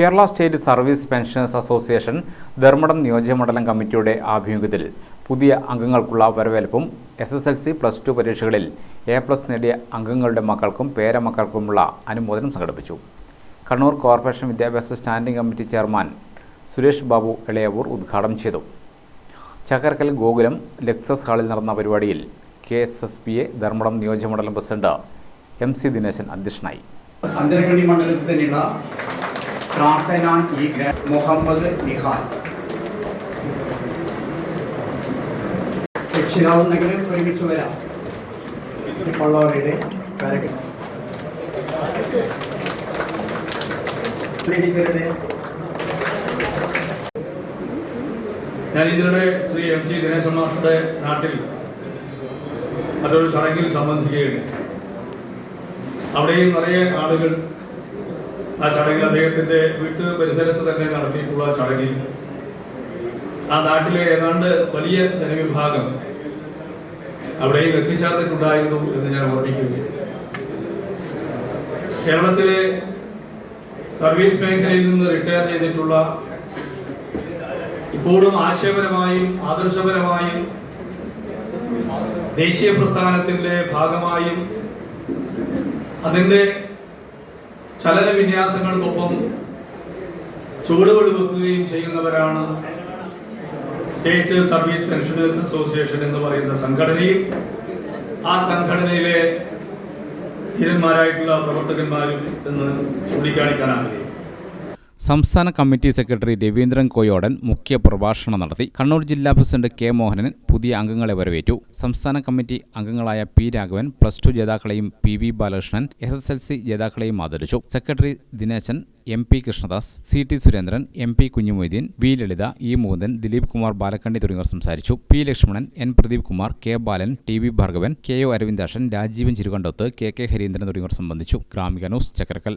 Kerala state service pensioners association Dharmadam നിയോജകമണ്ഡലം കമ്മിറ്റിയുടെ ആഭിമുഖ്യത്തിൽ പുതിയ അംഗങ്ങൾക്കുള്ള വരവേൽപ്പും S S L C plus two പരീക്ഷകളിൽ എ പ്ലസ് നേടിയ അംഗങ്ങളുടെ മക്കൾക്കും പേരമക്കൾക്കുമുള്ള അനുമോദനം സംഘടിപ്പിച്ചു. കണ്ണൂർ കോർപ്പറേഷൻ വിദ്യാഭ്യാസ standing committee chairman Suresh Babu Elayavoor ഉദ്ഘാടനം ചെയ്തു. ചക്കരക്കൽ ഗോകുലം ലെക്സസ് ഹാളിൽ നടന്ന പരിപാടിയിൽ K S S P A Dharmadam നിയോജകമണ്ഡലം പ്രസിഡന്റ് എം സി ദിനേശൻ അധ്യക്ഷനായി. പ്രാർത്ഥനാൻ ഈ മുഹമ്മദ് നിഹാൽ. രക്ഷിതാവുണ്ടെങ്കിൽ ഒരുമിച്ച് വരാം. ഉള്ളവരുടെ ഞാൻ ഇതിനിടെ ശ്രീ എം സി ദിനേശൻ മാഷയുടെ നാട്ടിൽ മറ്റൊരു ചടങ്ങിൽ സംബന്ധിക്കുകയുണ്ട് അവിടെയും നിറയെ ആളുകൾ ആ ചടങ്ങിൽ അദ്ദേഹത്തിന്റെ വീട്ടു പരിസരത്ത് തന്നെ നടത്തിയിട്ടുള്ള ചടങ്ങിൽ ആ നാട്ടിലെ ഏതാണ്ട് വലിയ ജനവിഭാഗം അവിടെയും എത്തിച്ചേർന്നിട്ടുണ്ടായിരുന്നു എന്ന് ഞാൻ ഓർമ്മിക്കുന്നു. കേരളത്തിലെ സർവീസ് മേഖലയിൽ നിന്ന് റിട്ടയർ ചെയ്തിട്ടുള്ള ഇപ്പോഴും ആശയപരമായും ആദർശപരമായും ദേശീയ പ്രസ്ഥാനത്തിന്റെ ഭാഗമായും അതിന്റെ ചലനവിന്യാസങ്ങൾക്കൊപ്പം വിന്യാസങ്ങൾക്കൊപ്പം വെക്കുകയും ചെയ്യുന്നവരാണ് സ്റ്റേറ്റ് സർവീസ് പെൻഷനേഴ്സ് അസോസിയേഷൻ എന്ന് പറയുന്ന സംഘടനയും ആ സംഘടനയിലെ ധീരന്മാരായിട്ടുള്ള പ്രവർത്തകന്മാരും എന്ന് ചൂണ്ടിക്കാണിക്കാൻ ആഗ്രഹിക്കുന്നു. സംസ്ഥാന കമ്മിറ്റി സെക്രട്ടറി രവീന്ദ്രൻ കോയോടൻ മുഖ്യ പ്രഭാഷണം നടത്തി. കണ്ണൂർ ജില്ലാ പ്രസിഡന്റ് കെ മോഹനൻ പുതിയ അംഗങ്ങളെ വരവേറ്റു. സംസ്ഥാന കമ്മിറ്റി അംഗങ്ങളായ P Raghavan plus two ജേതാക്കളെയും P V Balakrishnan S S L C ജേതാക്കളെയും ആദരിച്ചു. Secretary Dineshan M P Krishnadas C T Surendran M P Kunhimoideen V Lalitha E Mukundan Dileep Kumar Balakkandi തുടങ്ങിയവർ സംസാരിച്ചു. P Lakshmanan N Pradeep Kumar K Balan T V Bhargavan K O Aravindakshan Rajeevan Chirukandoth K K Harindran തുടങ്ങിയവർ സംബന്ധിച്ചു. Gramika news Chakkarakkal